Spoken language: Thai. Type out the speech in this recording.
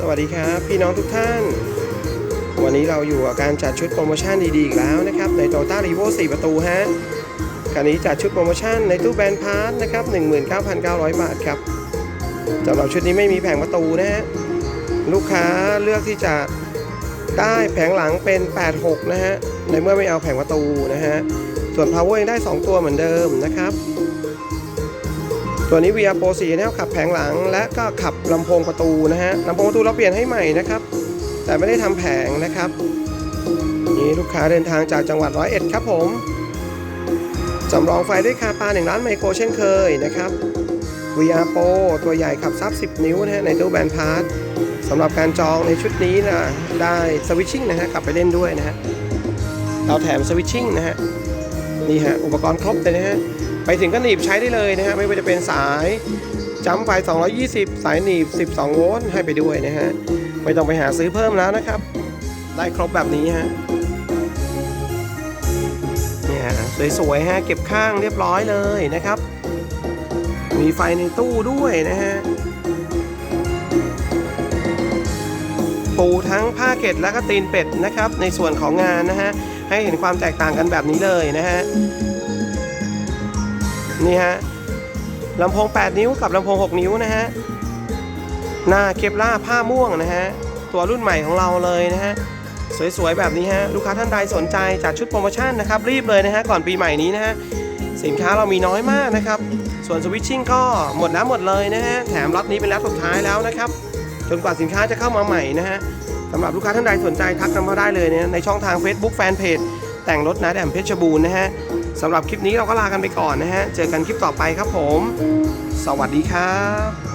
สวัสดีครับ พี่น้องทุกท่าน วันนี้เราอยู่กับการจัดชุดโปรโมชั่นดีๆอีกแล้วนะครับ ใน Toyota r e v o 4 ประตูฮะคันนี้จัดชุดโปรโมชั่นในตู้แบนด์พาร์ทนะครับ 19,900 บาทครับสำหรับชุดนี้ไม่มีแผงประตูนะฮะลูกค้าเลือกที่จะได้แผงหลังเป็น 86 นะฮะในเมื่อไม่เอาแผงประตูนะฮะส่วน power ยังได้ 2 ตัวเหมือนเดิมนะครับ ตัวนี้ VR Pro 4แนวขับแผงหลังและก็ขับลำโพงประตูนะฮะลำโพงประตูเราเปลี่ยนให้ใหม่นะครับ แต่ไม่ได้ทำแผงนะครับ นี่ลูกค้าเดินทางจากจังหวัดร้อยเอ็ดครับผมสำรองไฟด้วยคาปา1ล้านไมโครเช่นเคยนะครับ VR Pro ตัวใหญ่ขับซับ 10 นิ้วนะฮะในตู้แบนพาร์ทสำหรับการจองในชุดนี้นะได้สวิตชิ่งนะฮะกลับไปเล่นด้วยนะฮะเราแถมสวิตชิ่งนะฮะนี่ฮะอุปกรณ์ครบเลยนะฮะ ไปถึงก็หนีบใช้ได้เลยนะฮะไม่ว่าจะเป็นสายจัมไฟ 220 สายหนีบ 12 โวลต์ให้ไปด้วยนะฮะไม่ต้องไปหาซื้อเพิ่มแล้วนะครับ ได้ครบแบบนี้ฮะเนี่ยสวยๆฮะเก็บข้างเรียบร้อยเลยนะครับ มีไฟในตู้ด้วยนะฮะปูทั้งผ้าเกตและก็ตีนเป็ดนะครับ ในส่วนของงานนะฮะให้เห็นความแตกต่างกันแบบนี้เลยนะฮะ นี่ฮะลำโพง 8 นิ้วกับลำโพง 6 นิ้วนะฮะหน้าเคปล่าผ้าม่วงนะฮะตัวรุ่นใหม่ของเราเลยนะฮะสวยๆแบบนี้ฮะลูกค้าท่านใดสนใจจัดชุดโปรโมชั่นนะครับรีบเลยนะฮะก่อนปีใหม่นี้นะฮะสินค้าเรามีน้อยมากนะครับ ส่วนสวิตชิ่งก็หมดแล้วหมดเลยนะฮะแถมล็อตนี้เป็นล็อตสุดท้ายแล้วนะครับจนกว่าสินค้าจะเข้ามาใหม่นะฮะสำหรับลูกค้าท่านใดสนใจทักกันมาได้เลยนี่ยในช่องทาง Facebook Fanpage แต่งรถนะแดมเพชรบูรณ์นะฮะ สำหรับคลิปนี้เราก็ลากันไปก่อนนะฮะ เจอกันคลิปต่อไปครับผม สวัสดีครับ